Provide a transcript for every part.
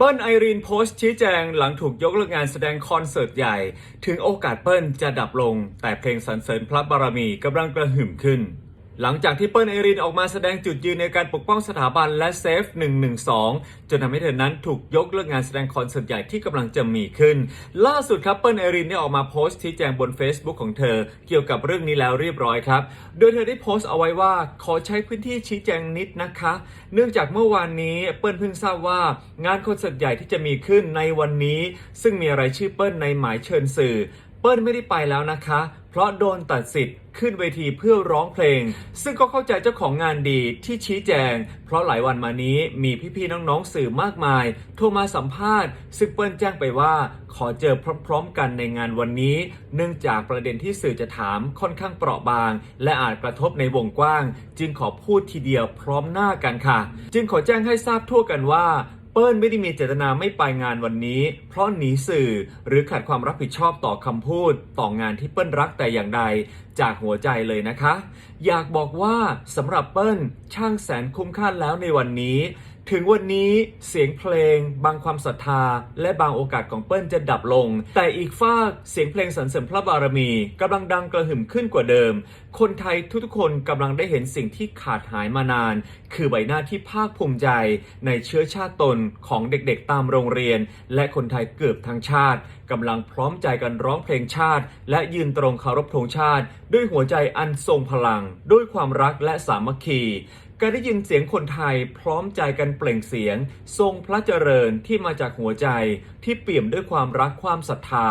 เปิ้ลไอรีนโพสต์ชี้แจงหลังถูกยกเลิกงานแสดงคอนเสิร์ตใหญ่ ถึงโอกาสเปิ้ลจะดับลง แต่เพลงสรรเสริญพระบารมีกำลังกระหึ่มขึ้น หลังจากที่เปิ้ลไอรีนออกมาแสดงจุดยืนในการปกป้องสถาบันและเซฟ 112 จนทำให้เธอนั้นถูกยกเลิกงานแสดงคอนเสิร์ตใหญ่ที่กำลังจะมีขึ้น ล่าสุดครับเปิ้ลไอรีนได้ออกมาโพสต์ชี้แจงบน Facebook ของเธอ เกี่ยวกับเรื่องนี้แล้วเรียบร้อยครับ โดยเธอได้โพสต์เอาไว้ว่าขอใช้พื้นที่ชี้แจงนิดนะคะ เนื่องจากเมื่อวานนี้เปิ้ลเพิ่งทราบว่างานคอนเสิร์ตใหญ่ที่จะมีขึ้นในวันนี้ ซึ่งมีรายชื่อเปิ้ลในหมายเชิญสื่อ เปิ้ลไม่ได้ไปแล้วนะคะ เพราะโดนตัดสิทธิ์ขึ้นเวทีเพื่อร้องเพลง ซึ่งก็เข้าใจเจ้าของงานดีที่ชี้แจง เพราะหลายวันมานี้มีพี่ๆน้องๆสื่อมากมาย โทรมาสัมภาษณ์ ซึ่งเปิ้ลแจ้งไปว่า ขอเจอพร้อมๆ กันในงานวันนี้ เนื่องจากประเด็นที่สื่อจะถามค่อนข้างเปราะบาง และอาจกระทบในวงกว้าง จึงขอพูดทีเดียวพร้อมหน้ากันค่ะ จึงขอแจ้งให้ทราบทั่วกันว่า ปิ้ลไม่ได้มีเจตนาไม่ไปงานวันนี้ เพราะหนีสื่อหรือขาดความรับผิดชอบต่อคำพูด ต่องานที่เปิ้ลรักแต่อย่างใด จากหัวใจเลยนะคะ อยากบอกว่าสำหรับเปิ้ลช่างแสนคุ้มค่าแล้วในวันนี้ ถึงวันนี้เสียงเพลง บางความศรัทธา และบางโอกาสของเปิ้ลจะดับลง แต่อีกฝากเสียงเพลงสรรเสริญพระบารมีกำลังดังกระหึ่มขึ้นกว่าเดิม คนไทยทุกๆคนกำลังได้เห็นสิ่งที่ขาดหายมานาน คือใบหน้าที่ภาคภูมิใจ ในเชื้อชาติตนของเด็กๆตามโรงเรียน และคนไทยเกือบทั้งชาติกำลังพร้อมใจกันร้องเพลงชาติ และยืนตรงเคารพธงชาติ ด้วยหัวใจอันทรงพลัง ด้วยความรักและสามัคคี การได้ยินเสียงคนไทยพร้อมใจกันเปล่งเสียง ทรงพระเจริญที่มาจากหัวใจที่เปี่ยมด้วยความรักความศรัทธา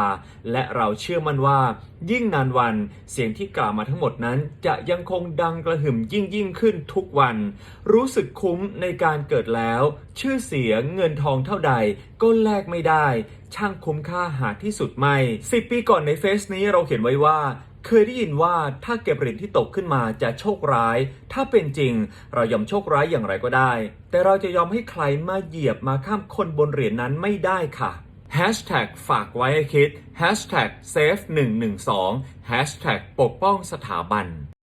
และเราเชื่อมั่นว่า ยิ่งนานวันเสียงที่กล่าวมาทั้งหมดนั้นจะยังคงดังกระหึ่มยิ่งยิ่งขึ้นทุกวัน รู้สึกคุ้มในการเกิดแล้ว ชื่อเสียงเงินทองเท่าใดก็แลกไม่ได้ ช่างคุ้มค่าหาที่สุดไม่สิปีก่อนในเฟซนี้เราเขียนไว้ว่า เคยได้ยินว่าถ้าเก็บเหรียญที่ตกขึ้นมาจะโชคร้าย ถ้าเป็นจริง เรายอมโชคร้ายอย่างไรก็ได้ แต่เราจะยอมให้ใครมาเหยียบมาข้ามคนบนเหรียญนั้นไม่ได้ค่ะ Hashtag ฝากไว้ให้คิด Hashtag Safe 112 Hashtag ปกป้องสถาบัน